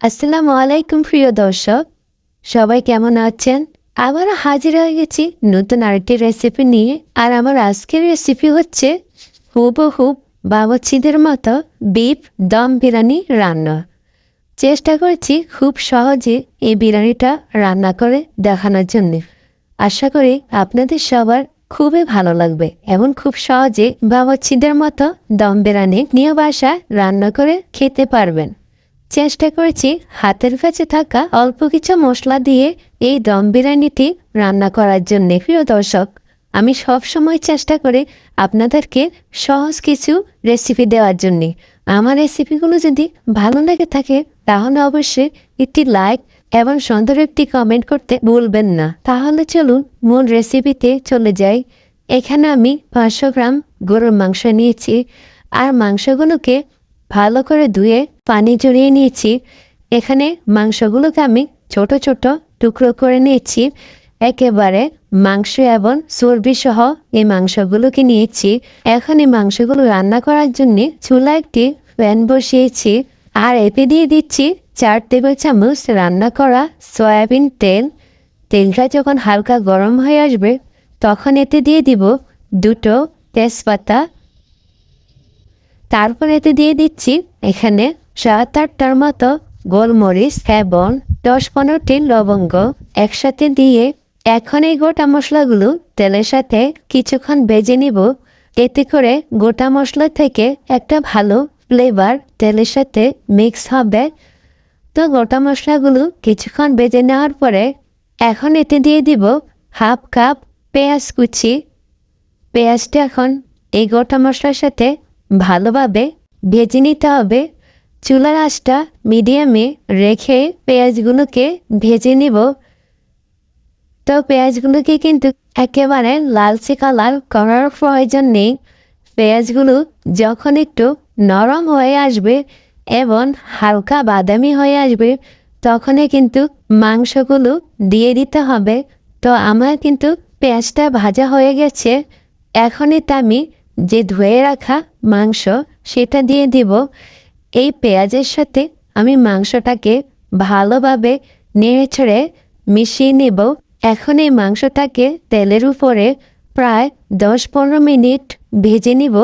আসসালামু আলাইকুম, প্রিয় দর্শক। সবাই কেমন আছেন? আবারও হাজির হয়ে গেছি নতুন আরেকটি রেসিপি নিয়ে। আর আমার আজকের রেসিপি হচ্ছে হুবহুব বাবুচিদের মতো বিফ দম বিরিয়ানি রান্না। চেষ্টা করেছি খুব সহজে এই বিরিয়ানিটা রান্না করে দেখানোর জন্য। আশা করি আপনাদের সবার খুবই ভালো লাগবে। এমন খুব সহজে বাবুচিদের মতো দম বিরিয়ানি নিয়ে বাসা রান্না করে খেতে পারবেন। চেষ্টা করেছি হাতের কাছে থাকা অল্প কিছু মশলা দিয়ে এই দম বিরিয়ানিটি রান্না করার জন্য। প্রিয় দর্শক, আমি সব সময় চেষ্টা করে আপনাদেরকে সহজ কিছু রেসিপি দেওয়ার জন্যে। আমার রেসিপিগুলো যদি ভালো লেগে থাকে, তাহলে অবশ্যই একটি লাইক এবং সুন্দর একটি কমেন্ট করতে ভুলবেন না। তাহলে চলুন মূল রেসিপিতে চলে যাই। এখানে আমি পাঁচশো গ্রাম গরুর মাংস নিয়েছি। আর মাংসগুলোকে ভালো করে ধুয়ে পানি জড়িয়ে নিয়েছি। এখানে মাংসগুলোকে আমি ছোট ছোট টুকরো করে নিয়েছি। একেবারে মাংস এবং চর্বি সহ এই মাংসগুলোকে নিয়েছি। এখন এই মাংসগুলো রান্না করার জন্য চুলা একটি প্যান বসিয়েছি। আর এপে দিয়ে দিচ্ছি চার টেবিল চামচ রান্না করা সয়াবিন তেল। তেলটা যখন হালকা গরম হয়ে আসবে, তখন এতে দিয়ে দিব দুটো তেজপাতা। তারপর এতে দিয়ে দিচ্ছি এখানে সাত আটটার মতো গোলমরিচ এবং দশ পনেরোটি লবঙ্গ একসাথে দিয়ে এখন এই গোটা মশলাগুলো তেলের সাথে কিছুক্ষণ ভেজে নিব। এতে করে গোটা মশলা থেকে একটা ভালো ফ্লেভার তেলের সাথে মিক্স হবে। তো গোটা মশলাগুলো কিছুক্ষণ ভেজে নেওয়ার পরে এখন এতে দিয়ে দিব হাফ কাপ পেঁয়াজ কুচি। পেঁয়াজটা এখন এই গোটা মশলার সাথে ভালোভাবে ভেজে নিতে হবে। চুলার আঁচটা মিডিয়ামে রেখে পেঁয়াজগুলোকে ভেজে নিব। তো পেঁয়াজগুলোকে কিন্তু একেবারে লালচে কালার করার প্রয়োজন নেই। পেঁয়াজগুলো যখন একটু নরম হয়ে আসবে এবং হালকা বাদামি হয়ে আসবে, তখনই কিন্তু মাংসগুলো দিয়ে দিতে হবে। তো আমার কিন্তু পেঁয়াজটা ভাজা হয়ে গেছে। এখনই তো আমি যে ধুয়ে রাখা মাংস, সেটা দিয়ে দিব। এই পেঁয়াজের সাথে আমি মাংসটাকে ভালোভাবে নেড়ে ছেড়ে মিশিয়ে নেব। এখন এই মাংসটাকে তেলের উপরে প্রায় দশ পনেরো মিনিট ভেজে নিব।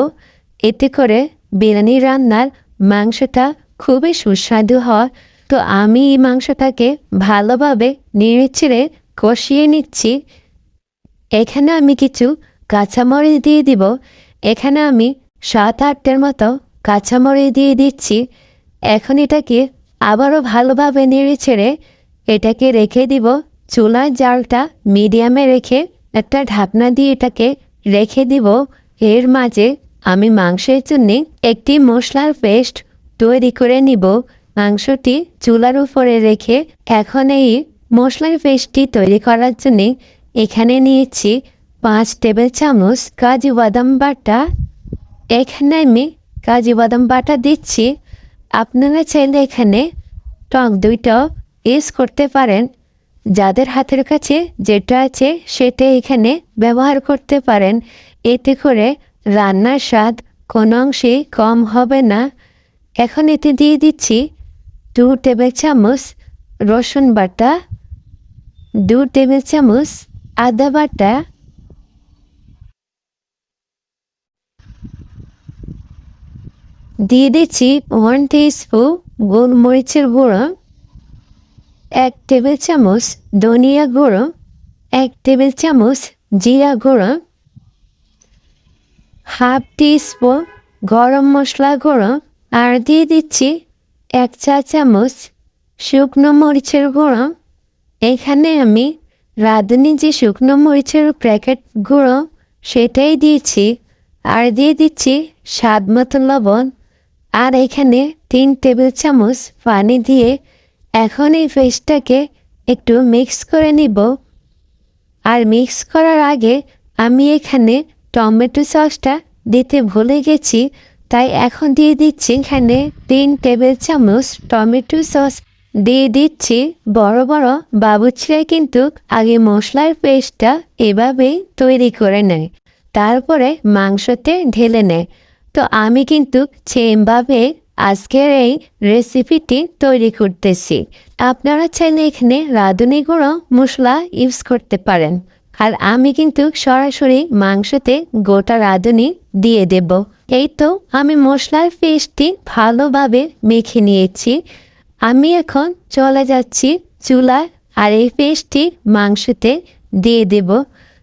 এতে করে বিরিয়ানি রান্নার মাংসটা খুবই সুস্বাদু হয়। তো আমি এই মাংসটাকে ভালোভাবে নেড়ে ছেড়ে কষিয়ে নিচ্ছি। এখানে আমি কিছু কাঁচামরিচ দিয়ে দিব। এখানে আমি সাত আটটার মতো কাঁচামরিচ দিয়ে দিচ্ছি। এখন এটাকে আবারও ভালোভাবে নেড়ে ছেড়ে এটাকে রেখে দিব। চুলার জালটা মিডিয়ামে রেখে একটা ঢাকনা দিয়ে এটাকে রেখে দিব। এর মাঝে আমি মাংসের জন্য একটি মশলার পেস্ট তৈরি করে নিব। মাংসটি চুলার উপরে রেখে এখন এই মশলার পেস্টটি তৈরি করার জন্য এখানে নিয়েছি পাঁচ টেবিল চামচ কাজু বাদাম বাটা। এখানে আমি কাজু বাদাম বাটা দিচ্ছি। আপনারা চাইলে এখানে টক দুইটা ইউজ করতে পারেন। যাদের হাতের কাছে যেটা আছে সেটা এখানে ব্যবহার করতে পারেন। এতে করে রান্নার স্বাদ কোনো অংশে কম হবে না। এখন এতে দিয়ে দিচ্ছি দু টেবিল চামচ রসুন বাটা, দু টেবিল চামচ আদা বাটা দিয়ে দিচ্ছি ওয়ান স্পুন গোলমরিচের গুঁড়ো, এক টেবিল চামচ ধনিয়া গুঁড়ো, এক টেবিল চামচ জিরা গুঁড়ো হাফ স্পুন গরম মশলা গুঁড়ো, আর দিয়ে দিচ্ছি এক চা চামচ শুকনো মরিচের গুঁড়ো। এখানে আমি রাঁধুনি যে শুকনো মরিচের প্যাকেট গুঁড়ো, সেটাই দিয়েছি। আর দিয়ে দিচ্ছি স্বাদ মতো লবণ। আর এখানে তিন টেবিল চামচ পানি দিয়ে এখন এই পেস্টটাকে একটু মিক্স করে নিব। আর মিক্স করার আগে আমি এখানে টমেটো সসটা দিতে ভুলে গেছি, তাই এখন দিয়ে দিচ্ছি এখানে তিন টেবিল চামচ টমেটো সস। দিয়ে দিচ্ছি বড় বড় বাবুচিরাই কিন্তু আগে মশলার পেস্টটা এভাবেই তৈরি করে নেয়, তারপরে মাংসতে ঢেলে নেয়। তো আমি কিন্তু সেমভাবে আজকের এই রেসিপিটি তৈরি করতেছি। আপনারা চাইলে এখানে রাঁধুনি গুঁড়ো মশলা ইউজ করতে পারেন। আর আমি কিন্তু সরাসরি মাংসতে গোটা রাঁধুনি দিয়ে দেব। এই তো আমি মশলার পেস্টটি ভালোভাবে মেখে নিয়েছি। আমি এখন চলে যাচ্ছি চুলায় আর এই পেস্টটি মাংসতে দিয়ে দেব।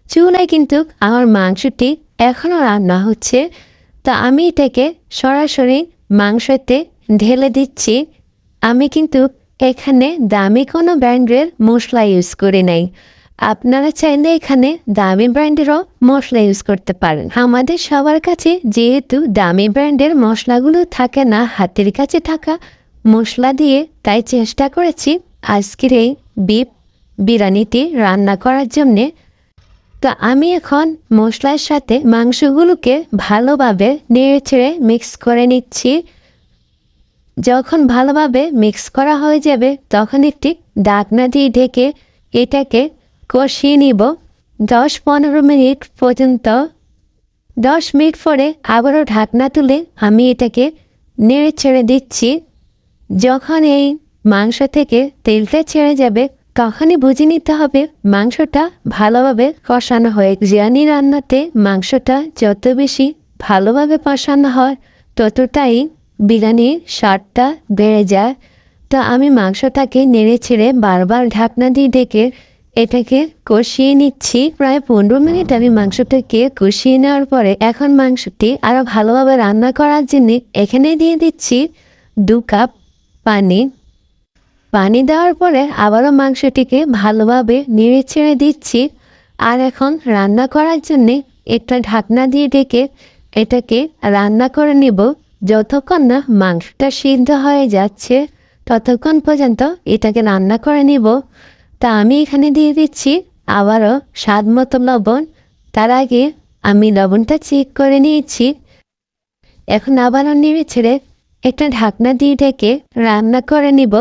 চুলায় কিন্তু আমার মাংসটি এখনও রান্না হচ্ছে। তা আমি এটাকে সরাসরি মাংসতে ঢেলে দিচ্ছি। আমি কিন্তু এখানে দামি কোনো ব্র্যান্ডের মশলা ইউজ করি নাই। আপনারা চাইলে এখানে দামি ব্র্যান্ডেরও মশলা ইউজ করতে পারেন। আমাদের সবার কাছে যেহেতু দামি ব্র্যান্ডের মশলাগুলো থাকে না, হাতের কাছে থাকা মশলা দিয়ে, তাই চেষ্টা করেছি আজকের এই বিপ বিরিয়ানিটি রান্না করার জন্যে তো আমি এখন মশলার সাথে মাংসগুলোকে ভালোভাবে নেড়ে ছেড়ে মিক্স করে নিচ্ছি। যখন ভালোভাবে মিক্স করা হয়ে যাবে, তখন একটি ডাকনা দিয়ে ঢেকে এটাকে কষিয়ে নিব। দশ পনেরো মিনিট পর্যন্ত। দশ মিনিট পরে আবারও ঢাকনা তুলে আমি এটাকে নেড়ে ছেড়ে দিচ্ছি। যখন এই মাংস থেকে তেলটা ছেড়ে যাবে তখনই বুঝে নিতে হবে মাংসটা ভালোভাবে কষানো হয়। বিরিয়ানি রান্নাতে মাংসটা যত বেশি ভালোভাবে কষানো হয়, ততটাই বিরিয়ানির স্বাদটা বেড়ে যায়। তো আমি মাংসটাকে নেড়ে ছেড়ে বারবার ঢাকনা দিয়ে ডেকে এটাকে কষিয়ে নিচ্ছি। প্রায় পনেরো মিনিট আমি মাংসটাকে কষিয়ে নেওয়ার পরে এখন মাংসটি আরও ভালোভাবে রান্না করার জন্য এখানে দিয়ে দিচ্ছি দু কাপ পানি। পানি দেওয়ার পরে আবারও মাংসটিকে ভালোভাবে নেড়ে ছেড়ে দিচ্ছি। আর এখন রান্না করার জন্যে একটা ঢাকনা দিয়ে ডেকে এটাকে রান্না করে নিব। যতক্ষণ না মাংসটা সিদ্ধ হয়ে যাচ্ছে, ততক্ষণ পর্যন্ত এটাকে রান্না করে নিব। তা আমি এখানে দিয়ে দিচ্ছি আবারও স্বাদ মতো লবণ। তার আগে আমি লবণটা চেক করে নিয়েছি। এখন আবারও নেড়ে ছেড়ে একটা ঢাকনা দিয়ে ঢেকে রান্না করে নিব।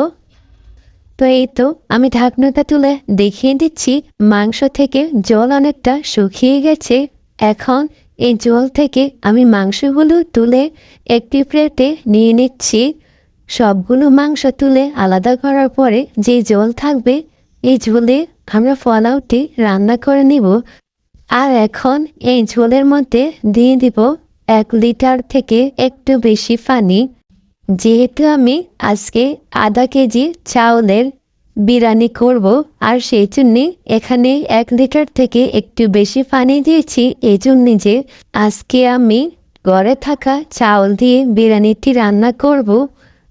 তো এই তো, আমি ঢাকনাটা তুলে দেখিয়ে দিচ্ছি, মাংস থেকে জল অনেকটা শুকিয়ে গেছে। এখন এই জল থেকে আমি মাংসগুলো তুলে একটি প্লেটে নিয়ে নিচ্ছি। সবগুলো মাংস তুলে আলাদা করার পরে যে জল থাকবে, এই ঝোলে আমরা ফলাউটি রান্না করে নিব। আর এখন এই ঝোলের মধ্যে দিয়ে দিব এক লিটার থেকে একটু বেশি পানি। যেহেতু আমি আজকে আধা কেজি চাউলের বিরিয়ানি করব, আর সেই জন্যে এখানে এক লিটার থেকে একটু বেশি পানি দিয়েছি। এই জন্যে যে আজকে আমি ঘরে থাকা চাউল দিয়ে বিরিয়ানিটি রান্না করব।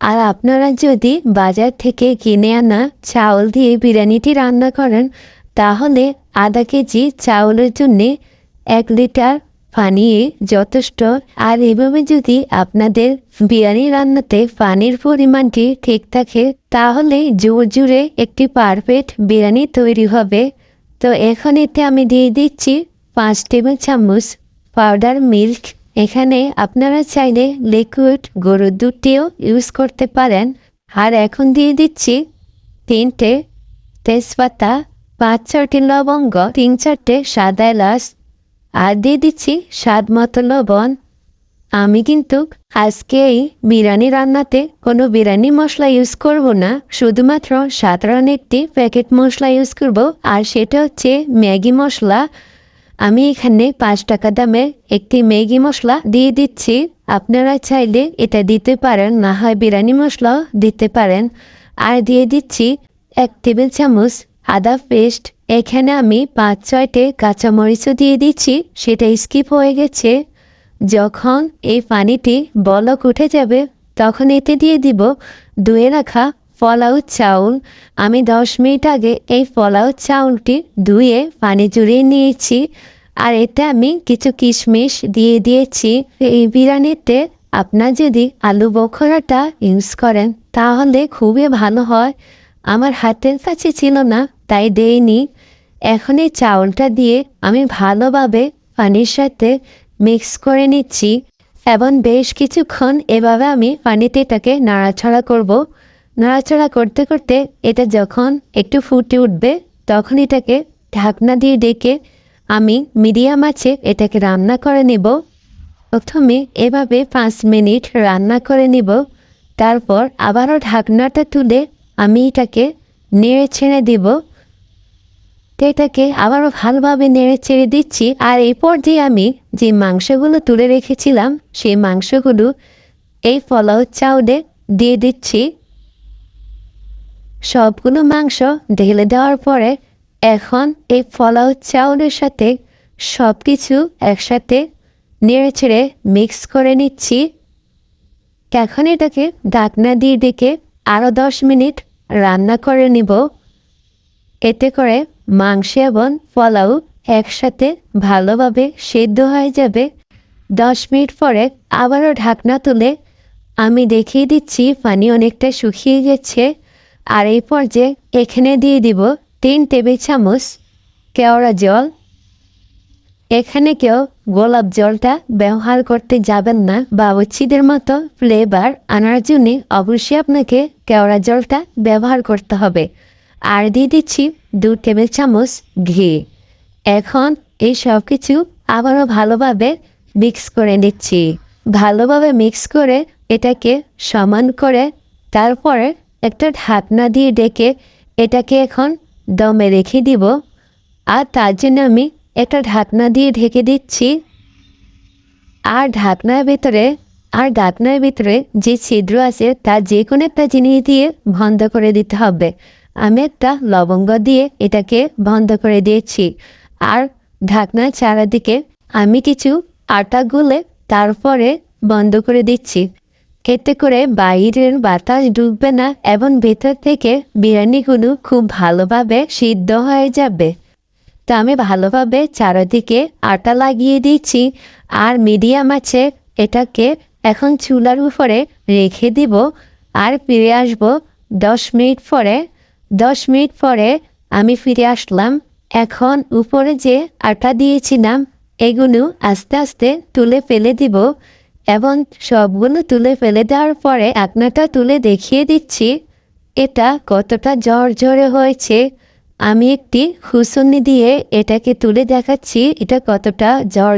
আর আপনারা যদি বাজার থেকে কিনে আনা চাউল দিয়ে বিরিয়ানিটি রান্না করেন, তাহলে আধা কেজি চাউলের জন্যে এক লিটার পানি যথেষ্ট। আর এভাবে যদি আপনাদের বিরিয়ানি রান্নাতে পানির পরিমাণটি ঠিক থাকে, তাহলে জোর জুড়ে একটি পারফেক্ট বিরিয়ানি তৈরি হবে। তো এখন এতে আমি দিয়ে দিচ্ছি পাঁচ টেবিল চামচ পাউডার মিল্ক। এখানে আপনারা চাইলে লিকুইড গরুর দুধটিও ইউজ করতে পারেন। আর এখন দিয়ে দিচ্ছি তিনটে তেজপাতা, পাঁচ ছটি লবঙ্গ, তিন চারটে সাদা এলাচ আর দিয়ে দিচ্ছি স্বাদ মতো লবণ। আমি কিন্তু আজকে এই বিরিয়ানি রান্নাতে কোনো বিরিয়ানি মশলা ইউজ করব না। শুধুমাত্র সাধারণ একটি প্যাকেট মশলা ইউজ করব। আর সেটা হচ্ছে ম্যাগি মশলা। আমি এখানে পাঁচ টাকা দামে একটি ম্যাগি মশলা দিয়ে দিচ্ছি। আপনারা চাইলে এটা দিতে পারেন, না হয় বিরিয়ানি মশলাও দিতে পারেন। আর দিয়ে দিচ্ছি এক টেবিল চামচ আদা পেস্ট, এখানে আমি পাঁচ ছয়টে কাঁচামরিচও দিয়ে দিচ্ছি, সেটা স্কিপ হয়ে গেছে। যখন এই পানিটি বলক উঠে যাবে, তখন এতে দিয়ে দিব ধুয়ে রাখা ফলাউ চাউল। আমি দশ মিনিট আগে এই ফলাউ চাউলটি ধুয়ে পানি জুড়িয়ে নিয়েছি, আর এতে আমি কিছু কিশমিশ দিয়ে দিয়েছি। এই বিরিয়ানিতে আপনার যদি আলু বখরাটা ইউজ করেন, তাহলে খুবই ভালো হয়। আমার হাতের কাছে ছিল না, তাই দেইনি। এখন এই চাউলটা দিয়ে আমি ভালোভাবে পানির সাথে মিক্স করে নিচ্ছি এবং বেশ কিছুক্ষণ এভাবে আমি পানিতে এটাকে নাড়াচাড়া করব। নাড়াচাড়া করতে করতে এটা যখন একটু ফুটে উঠবে, তখন এটাকে ঢাকনা দিয়ে ডেকে আমি মিডিয়াম আছে এটাকে রান্না করে নেব। প্রথমে এভাবে পাঁচ মিনিট রান্না করে নিব, তারপর আবারও ঢাকনাটা তুলে আমি এটাকে নেড়ে ছেড়ে দিব। তো এটাকে আবারও ভালোভাবে নেড়ে ছেড়ে দিচ্ছি। আর এরপর দিয়ে আমি যে মাংসগুলো তুলে রেখেছিলাম, সেই মাংসগুলো এই পোলাও চাউলে দিয়ে দিচ্ছি। সবগুলো মাংস ঢেলে দেওয়ার পরে এখন এই পোলাও চাউলের সাথে সব কিছু একসাথে নেড়ে ছেড়ে মিক্স করে নিচ্ছি। এখন এটাকে ঢাকনা দিয়ে ডেকে আরও দশ মিনিট রান্না করে নিব। এতে করে মাংস এবং পোলাও একসাথে ভালোভাবে সেদ্ধ হয়ে যাবে। দশ মিনিট পরে আবারও ঢাকনা তুলে আমি দেখিয়ে দিচ্ছি পানি অনেকটা শুকিয়ে গেছে। আর এই পর্যায়ে এখানে দিয়ে দিব তিন টেবিল চামচ কেওড়া জল। এখানে কেউ গোলাপ জলটা ব্যবহার করতে যাবেন না। বাবুচিদের মতো ফ্লেভার আনার জন্য অবশ্যই আপনাকে কেওড়া জলটা ব্যবহার করতে হবে। আর দিয়ে দিচ্ছি দু টেবিল চামচ ঘি। এখন এই সব কিছু আবারও ভালোভাবে মিক্স করে নিচ্ছি। ভালোভাবে মিক্স করে এটাকে সমান করে তারপরে একটা ঢাকনা দিয়ে ডেকে এটাকে এখন দমে রেখে দিব। আর তার জন্য আমি একটা ঢাকনা দিয়ে ঢেকে দিচ্ছি। আর ঢাকনার ভিতরে, আর ঢাকনার ভিতরে যে ছিদ্র আছে, তা যে কোনো একটা জিনিস দিয়ে বন্ধ করে দিতে হবে। আমি একটা লবঙ্গ দিয়ে এটাকে বন্ধ করে দিয়েছি। আর ঢাকনার চারাদিকে আমি কিছু আটা গুলে তারপরে বন্ধ করে দিচ্ছি। এতে করে বাইরের বাতাস ঢুকবে না এবং ভেতর থেকে বিরিয়ানিগুলো খুব ভালোভাবে সিদ্ধ হয়ে যাবে। তো আমি ভালোভাবে চারদিকে আটা লাগিয়ে দিচ্ছি আর মিডিয়াম আছে এটাকে এখন চুলার উপরে রেখে দিব আর ফিরে আসব দশ মিনিট পরে। দশ মিনিট পরে আমি ফিরে আসলাম। এখন উপরে যে আটা দিয়েছিলাম, এগুলো আস্তে আস্তে তুলে ফেলে দিব এবং সবগুলো তুলে ফেলে দেওয়ার পরে আপনাটা তুলে দেখিয়ে দিচ্ছি, এটা কতটা জ্বরে হয়েছে। আমি একটি হুসনি দিয়ে এটাকে তুলে দেখাচ্ছি, এটা কতটা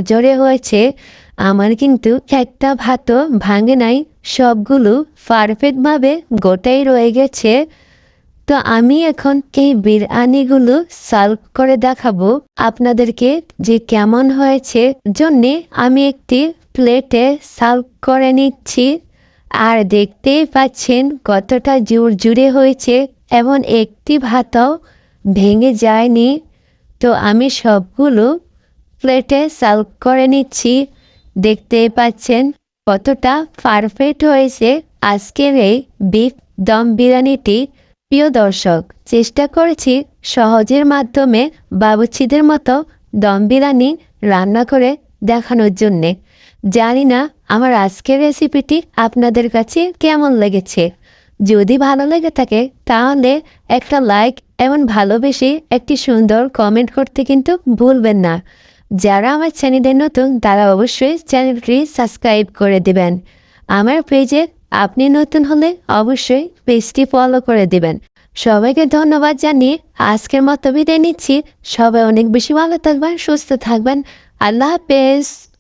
জ্বরে হয়েছে। আমার কিন্তু একটা ভাতও ভাঙে নাই, সবগুলো পারফেক্টভাবে গোটাই রয়ে গেছে। তো আমি এখন এই বিরিয়ানিগুলো সার্ভ করে দেখাবো আপনাদেরকে যে কেমন হয়েছে। জন্যে আমি একটি প্লেটে সার্ভ করে নিচ্ছি। আর দেখতেই পাচ্ছেন কতটা জোর জুড়ে হয়েছে। এবং একটি ভাতও ভেঙে যায়নি, তো আমি সবগুলো প্লেটে সার্ভ করে নিচ্ছি। দেখতেই পাচ্ছেন কতটা পারফেক্ট হয়েছে আজকের এই বিফ দম বিরিয়ানিটি। প্রিয় দর্শক, চেষ্টা করেছি সহজের মাধ্যমে বাবুচিদের মতো দম বিরিয়ানি রান্না করে দেখানোর জন্যে। জানি না আমার আজকের রেসিপিটি আপনাদের কাছে কেমন লেগেছে। যদি ভালো লেগে থাকে, তাহলে একটা লাইক এবং ভালোবেসে একটি সুন্দর কমেন্ট করতে কিন্তু ভুলবেন না। যারা আমার চ্যানেলে নতুন, তারা অবশ্যই চ্যানেলটি সাবস্ক্রাইব করে দেবেন। আমার পেজে আপনি নতুন হলে অবশ্যই পেজটি ফলো করে দেবেন। সবাইকে ধন্যবাদ জানিয়ে আজকের মতো বিদায় নিচ্ছি। সবাই অনেক বেশি ভালো থাকবেন, সুস্থ থাকবেন। আল্লাহ হাফেজ।